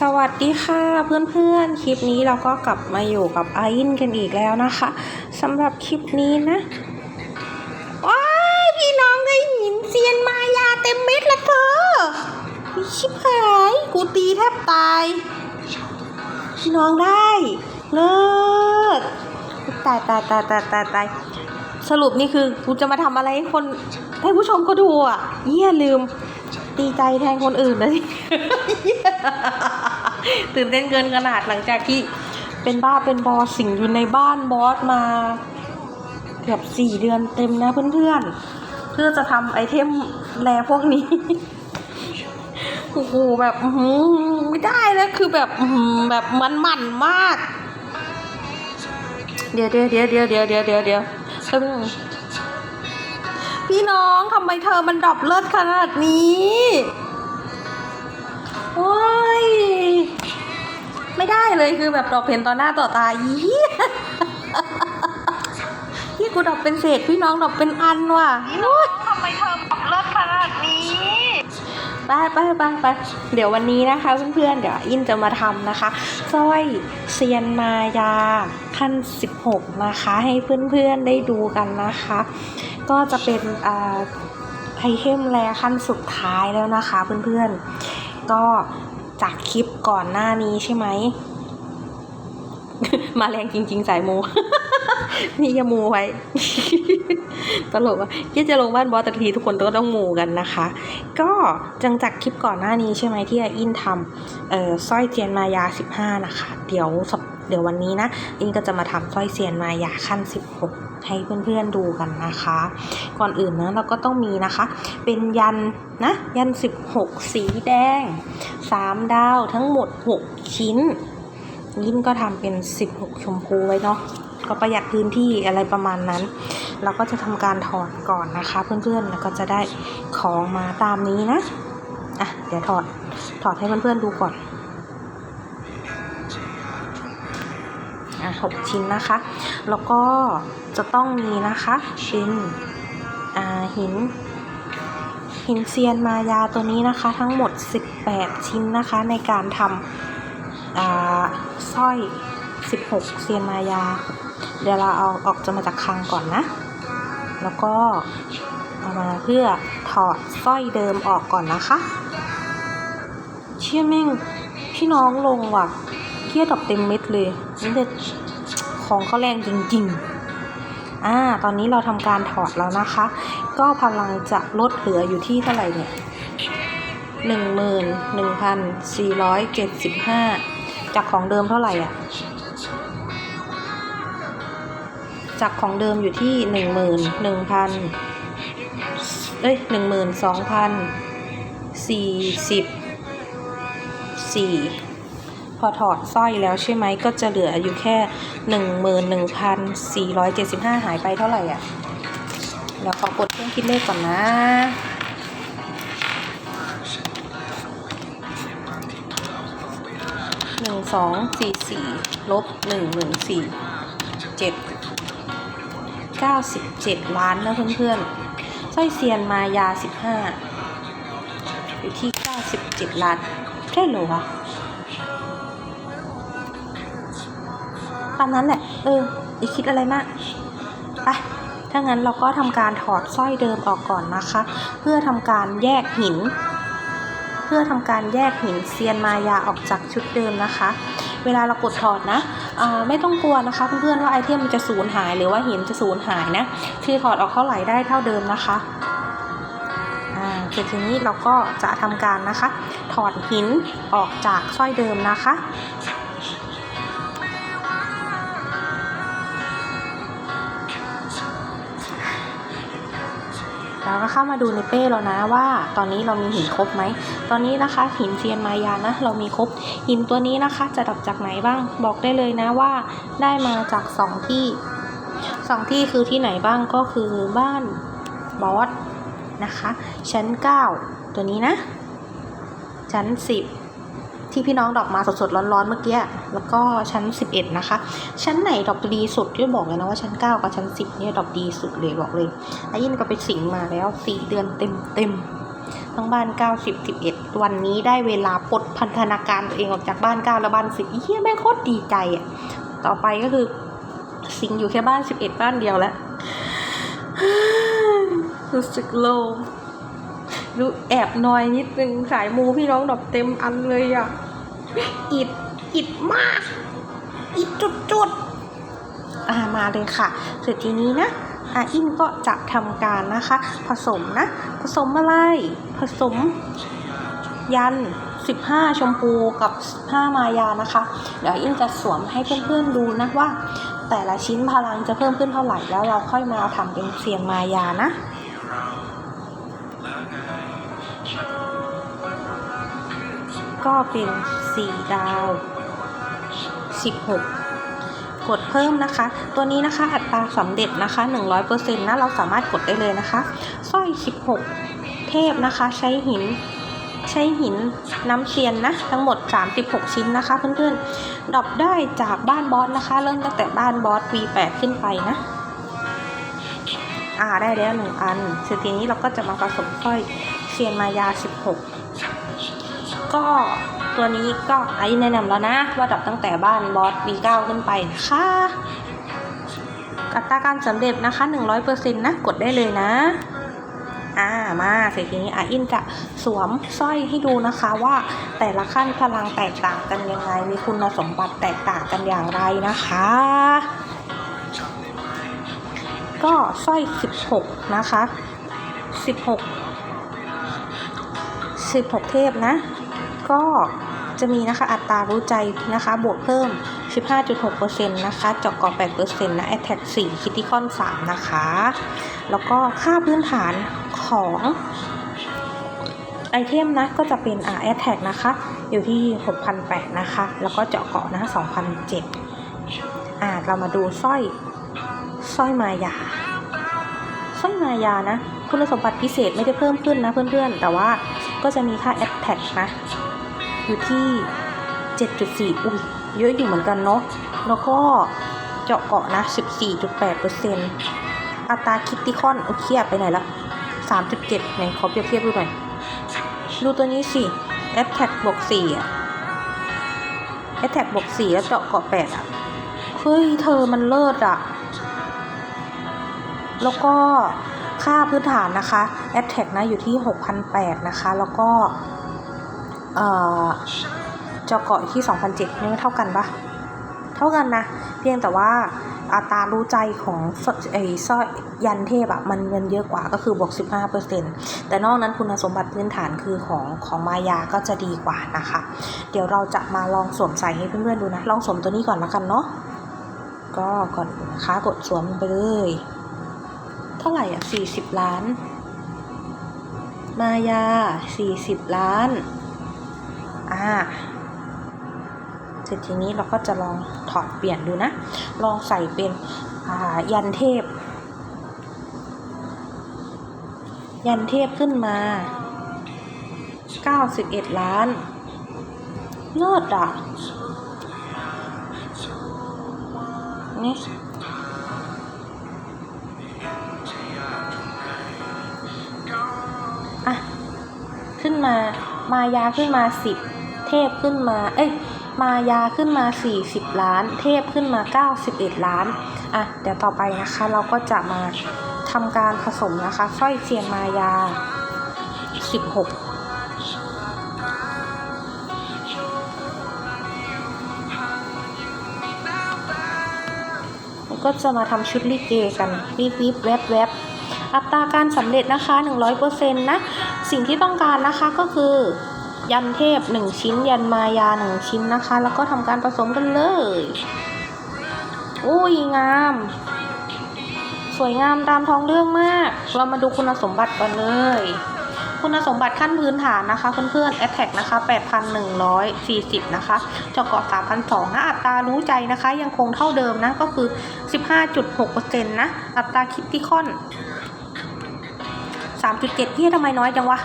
สวัสดีค่ะเพื่อนๆ คลิปนี้เราก็กลับมาอยู่กับออินกันอีกแล้วนะคะสำหรับคลิปนี้นะว้าพี่น้องได้หินเซียนมายาเต็มเม็ดละเธอชิบหายกูตีแทบตาย พี่น้องได้เลิศตายตายตายตายตายตายสรุปนี่คือกูจะมาทำอะไรให้คนให้ผู้ชมก็ดูอะเยี่ยลืมดีใจแทนคนอื่นเลย ตื่นเต้นเกินขนาดหลังจากที่เป็นบ้าเป็นบอสิงอยู่ในบ้านบอสมา เกือบสี่เดือนเต็มนะเพื่อนๆ เพื่อจะทำไอเทมแรพวกนี้โอ้โหแบบไม่ได้แล้วคือแบบแบบมันมันมาก เดี๋ยวเดี๋ยวเดี๋ยวเดี๋ยวเดี๋ยวเดี๋ยวเดี๋ยวเดี๋ยวพี่น้องทำไมเธอมันดรอปเลือดขนาดนี้ โอ้ย ไม่ได้เลยคือแบบดรอปเห็นต่อหน้าต่อตายี่ที่กูดรอปเป็นเศษพี่น้องดรอปเป็นอันว่ะทำไมเธอปรับเลิศขนาดนี้ไปไปไปไปเดี๋ยววันนี้นะคะเพื่อนๆเดี๋ยวอินจะมาทำนะคะสร้อยเซียนมายาขั้น 16 นะคะ ให้เพื่อนๆได้ดูกันนะคะ ก็จะเป็นไอเทมแรขั้นสุดท้ายแล้วนะคะเพื่อนๆก็ จากคลิปก่อนหน้านี้ใช่ไหม มาแรงจริง ๆ สายมูนี่อย่ามูไว้ ตลกอะที่จะลงบ้านบอสแต่ทีทุกคนก็ต้องมูกันนะคะ ก็จังจากคลิปก่อนหน้านี้ใช่ไหมที่อาอินทำเอ่อสร้อยเจียนมายา15นะคะ เดี๋ยวเดี๋ยววันนี้นะ อินก็จะมาทำสร้อยเซียนมายาขั้น16ให้เพื่อนๆดูกันนะคะ ก่อนอื่นนะเราก็ต้องมีนะคะ เป็นยันนะ ยัน 16 สีแดง 3 ดาวทั้งหมด 6 ชิ้น ยิ่งก็ทำเป็น 16 ชมพูไว้เนาะก็ประหยัดพื้นที่อะไรประมาณนั้น เราก็จะทำการถอดก่อนนะคะ เพื่อนๆแล้วก็จะได้ของมาตามนี้นะอะเดี๋ยวถอดถอดให้เพื่อนๆดูก่อนอะหกชิ้นนะคะ แล้วก็จะต้องมีนะคะเป็นอ่าหิน หินเซียนมายาตัวนี้นะคะ ทั้งหมด 18 ชิ้นนะคะในการทำสร้อย 16 เซียนมายา เดี๋ยวเราเอาออกจะมาจากคลังก่อนนะ แล้วก็เอามาเพื่อถอดสร้อยเดิมออกก่อนนะคะ เชี่ยแม่งพี่น้องลงว่ะเที่ยดอกเต็มเม็ดเลยนี่แต่ของเขาแรงจริงๆอ่า ตอนนี้เราทำการถอดแล้วนะคะ ก็พลังจะลดเหลืออยู่ที่เท่าไหร่เนี่ยหนึ่งหมื่นหนึ่งพันสี่ร้อยเจ็ดสิบห้าจากของเดิมเท่าไหร่อะ จากของเดิมอยู่ที่หนึ่งหมื่นหนึ่งพันเอ้ยหนึ่งหมื่นสองพันสี่สิบสี่พอถอดสร้อยแล้วใช่ไหมก็จะเหลืออยู่แค่หนึ่งหมื่นหนึ่งพันสี่ร้อยเจ็ดสิบห้าหายไปเท่าไหร่อะ เดี๋ยวขอกดเครื่องคิดเลขก่อนนะหนึ่งสองสี่สี่ลบหนึ่งหนึ่งสี่เจ็ดเก้าสิบเจ็ดล้านนะเพื่อนๆสร้อยเซียนมายาสิบห้าอยู่ที่เก้าสิบเจ็ดล้านใช่หรอวะตามนั้นแหละ เอออย่าคิดอะไรมาก ไป ถ้างั้นเราก็ทำการถอดสร้อยเดิมออกก่อนนะคะ เพื่อทำการแยกหิน เพื่อทำการแยกหินเซียนมายาออกจากชุดเดิมนะคะ เวลาเรากดถอดนะไม่ต้องกลัวนะคะเพื่อนๆว่าไอเทมมันจะสูญหายหรือว่าหินจะสูญหายนะคือถอดออกเท่าไหร่ได้เท่าเดิมนะคะอ่าเสร็จทีนี้เราก็จะทำการนะคะ ถอดหินออกจากสร้อยเดิมนะคะ เราก็เข้ามาดูในเป้แล้วนะว่า ตอนนี้เรามีหินครบไหม ตอนนี้นะคะหินเซียนมายานะ เรามีครบหินตัวนี้นะคะจะดับจากไหนบ้างบอกได้เลยนะว่า ได้มาจากสองที่สองที่คือที่ไหนบ้างก็คือบ้านบอสนะคะ ชั้น 9 ตัวนี้นะ ชั้น 10 ที่พี่น้องดอกมาสดๆร้อนๆเมื่อกี้แล้วก็ชั้น 11 นะคะ ชั้นไหนดอกดีสุดที่บอกเลยนะว่าชั้น 9 กับชั้น 10เนี่ยดอกดีสุดเลยบอกเลยไอ้ยินก็ไปสิงมาแล้ว 4 เดือนเต็มเต็มทั้งบ้าน 9 10 11 วันนี้ได้เวลาปลดพันธนาการตัวเองออกจากบ้าน 9 แล้วบ้าน 10เหี้ยแม่โคตรดีใจอะต่อไปก็คือสิงอยู่แค่บ้าน 11 บ้านเดียวแล้วรู้สึกโล่ง รู้แอบนอยนิดนึงสายมูพี่น้องดอกเต็มอันเลยอะอิดอิดมาก อิดจุดๆอ่ามาเลยค่ะเสร็จทีนี้นะอาอินก็จะทำการนะคะ ผสมนะ ผสมอะไร ผสมยัน 15 ชมพูกับ 15 มายานะคะ เดี๋ยวอินจะสวมให้เพื่อนๆดูนะว่า แต่ละชิ้นพลังจะเพิ่มขึ้นเท่าไหร่แล้วเราค่อยมาทำเป็นเซียนมายานะ ก็เป็น 4 ดาว 16กดเพิ่มนะคะ ตัวนี้นะคะอัตราสำเร็จนะคะ 100%นะเราสามารถกดได้เลยนะคะสร้อย 16 เทพนะคะ ใช้หิน ใช้หินน้ำเชียนนะ ทั้งหมด 36 ชิ้นนะคะ เพื่อนๆดรอปได้จากบ้านบอสนะคะ เริ่มตั้งแต่บ้านบอส V8 ขึ้นไปนะ อ่าได้แล้วหนึ่งอันเสร็จทีนี้เราก็จะมาผสมสร้อยเชียนมายา 16 ก็ตัวนี้ก็ไอ้แนะนำแล้วนะ ว่าดรอปตั้งแต่บ้านบอส V9 ขึ้นไปนะคะอัตราการสำเร็จนะคะ 100%นะกดได้เลยนะอ่ามาเสร็จทีนี้อาอินจะสวมสร้อยให้ดูนะคะว่าแต่ละขั้นพลังแตกต่างกันยังไง มีคุณสมบัติแตกต่างกันอย่างไรนะคะ ก็สร้อย 16 นะคะ 16 16 เทพนะ ก็จะมีนะคะอัตรารู้ใจนะคะบวกเพิ่ม 15.6%นะคะเจาะเกาะ8%นะ Attack 4 Critical 3 นะคะ แล้วก็ค่าพื้นฐานของไอเทมนะก็จะเป็นอ่า Attack นะคะ อยู่ที่ 6,800 นะคะ แล้วก็เจาะเกาะนะ2,007อ่าเรามาดูสร้อยสร้อยมายาสร้อยมายานะ คุณสมบัติพิเศษไม่ได้เพิ่มขึ้นนะเพื่อนๆ แต่ว่าก็จะมีค่า Attack นะ อยู่ที่ 7.4 อุ้ยเยอะอยู่เหมือนกันเนาะแล้วก็เจาะเกาะนะ 14.8%อัตราคิตติคอนโอเคไปไหนละ3.7ไหนขอเปรียบเทียบดูหน่อย ดูตัวนี้สิ a t t a c k บวก4อะ a t t a c k บวก4แล้วเจาะเกาะ8อะเฮ้ยเธอมันเลิศอะแล้วก็ค่าพื้นฐานนะคะ a t t a c k นะอยู่ที่ 6,800นะคะ แล้วก็ เอ่อเจาะเกาะที่ 2,007นี่เท่ากันปะเท่ากันนะ เพียงแต่ว่าอัตรารู้ใจของไอ้สร้อยยันเทพอะมันเงินเยอะกว่าก็คือบวก 15%แต่นอกนั้นคุณสมบัติพื้นฐานคือของของมายาก็จะดีกว่านะคะ เดี๋ยวเราจะมาลองสวมใส่ให้เพื่อนๆดูนะ ลองสวมตัวนี้ก่อนละกันเนาะก็ก่อนนะคะกดสวมไปเลย เท่าไหร่อะ 40 ล้าน มายา 40 ล้าน อ่าเสร็จทีนี้เราก็จะลองถอดเปลี่ยนดูนะ ลองใส่เป็นยันเทพ ยันเทพขึ้นมา 91 ล้านเลิศอะนี่อะขึ้นมา มายาขึ้นมาสิบ เทพขึ้นมา เอ้ย มายาขึ้นมาสี่สิบล้าน เทพขึ้นมาเก้าสิบเอ็ดล้าน อะ เดี๋ยวต่อไปนะคะ เราก็จะมาทำการผสมนะคะสร้อยเทียนมายาสิบหกก็จะมาทำชุดลิเกกันวิบวิบแวบแวบอัตราการสำเร็จนะคะ 100%นะ สิ่งที่ต้องการนะคะก็คือ ยันเทพ 1 ชิ้น ยันมายา 1 ชิ้นนะคะ แล้วก็ทำการผสมกันเลยอุ้ยงาม สวยงามตามท้องเรื่องมาก เรามาดูคุณสมบัติกันเลย คุณสมบัติขั้นพื้นฐานนะคะ เพื่อนๆ Attack นะคะ 8,140 นะคะเจาะเกาะ3,200นะอัตรารู้ใจนะคะ ยังคงเท่าเดิมนะ ก็คือ 15.6%นะ อัตราคิตติคอน 3.7ที่ทำไมน้อยจังวะ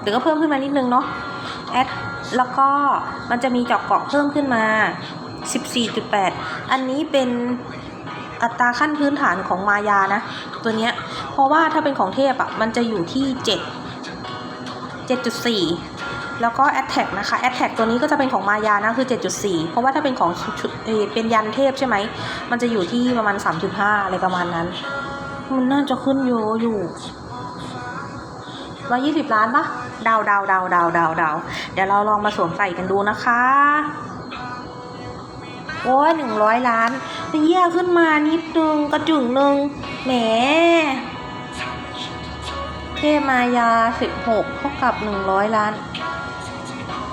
เดี๋ยวก็เพิ่มขึ้นมานิดนึงเนาะ แอดแล้วก็มันจะมีเจาะเกาะเพิ่มขึ้นมา 14.8 อันนี้เป็นอัตราขั้นพื้นฐานของมายานะ ตัวเนี้ย เพราะว่าถ้าเป็นของเทพอะ่ะ มันจะอยู่ที่ 7 7.4 แล้วก็ a t t a c นะคะ a t t a c ตัวนี้ก็จะเป็นของมายานะ คือ 7.4 เพราะว่าถ้าเป็นของเอ่อเป็นยันเทพใช่ไหม มันจะอยู่ที่ประมาณ 3.5 อะไรประมาณนั้น มันน่าจะขึ้นเยอะอยู่120ล้านปะ เดาเดาเดาเดาเดาเดาเดี๋ยวเราลองมาสวมใส่กันดูนะคะ โอ้ยหนึ่งร้อยล้านเยี่ยขึ้นมานิดนึงกระจึงนึงแหมเทมายาสิบหกเท่ากับหนึ่งร้อยล้าน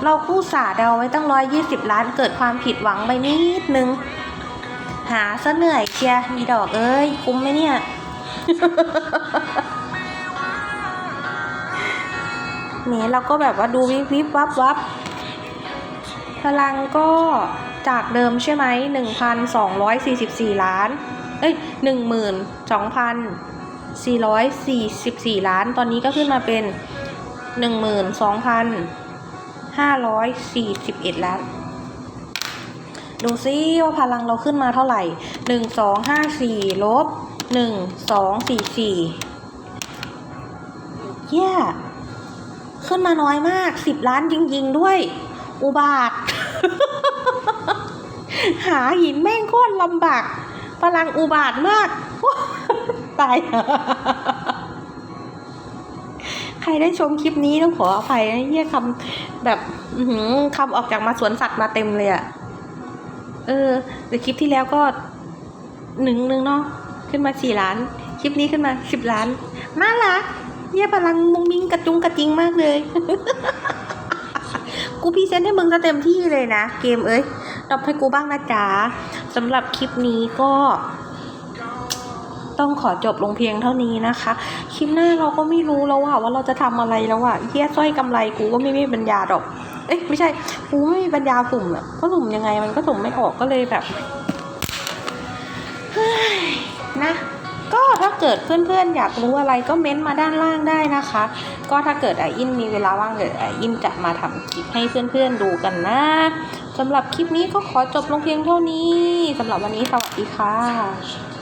เราคู่สาเดาไว้ตั้งร้อยยี่สิบล้านเกิดความผิดหวังไปนิดนึง หาซะเหนื่อยเชียร์มีดอกเอ้ย คุ้มไหมเนี่ย เนี่ยเราก็แบบว่าดูวิบวิบวับวับพลังก็จากเดิมใช่ไหมหนึ่งพันสองร้อยสี่สิบสี่ล้าน เอ้ยหนึ่งหมื่นสองพันสี่ร้อยสี่สิบสี่ล้าน ตอนนี้ก็ขึ้นมาเป็นหนึ่งหมื่นสองพันห้าร้อยสี่สิบเอ็ดล้านดูซิว่าพลังเราขึ้นมาเท่าไหร่หนึ่งสองห้าสี่ลบหนึ่งสองสี่สี่เย้ ขึ้นมาน้อยมากสิบล้านจริง ๆ ด้วย อุบาท หาหินแม่งโคตรลำบากพลังอุบาทมากตายใครได้ชมคลิปนี้ต้องขออภัยนะเฮียคำแบบคำออกจากมาสวนสัตว์มาเต็มเลยอะเออแต่คลิปที่แล้วก็หนึ่งหนึ่งเนาะขึ้นมาสี่ล้าน คลิปนี้ขึ้นมาสิบล้านน่ารัก เฮียพลังมุงมิงกระจุงกระจิงมากเลย กูพีเซนต์ให้มึงซะเต็มที่เลยนะ เกมเอ้ยตอบให้กูบ้างนะจ๊ะสำหรับคลิปนี้ก็ต้องขอจบลงเพียงเท่านี้นะคะ คลิปหน้าเราก็ไม่รู้แล้วว่าว่าเราจะทำอะไรแล้วอะเฮียสร้อยกำไรกูก็ไม่มีปัญญาดอก เอ้ยไม่ใช่ กูไม่มีปัญญาสุ่มอะก็สุ่มยังไงมันก็สุ่มไม่ออกก็เลยแบบเฮ้ยนะ เกิดเพื่อนๆ อยากรู้อะไรก็เม้นต์มาด้านล่างได้นะคะ ก็ถ้าเกิดไออินมีเวลาว่างเดี๋ยวไออินจะมาทำคลิปให้เพื่อนๆดูกันนะสำหรับคลิปนี้ก็ขอจบลงเพียงเท่านี้สำหรับวันนี้สวัสดีค่ะ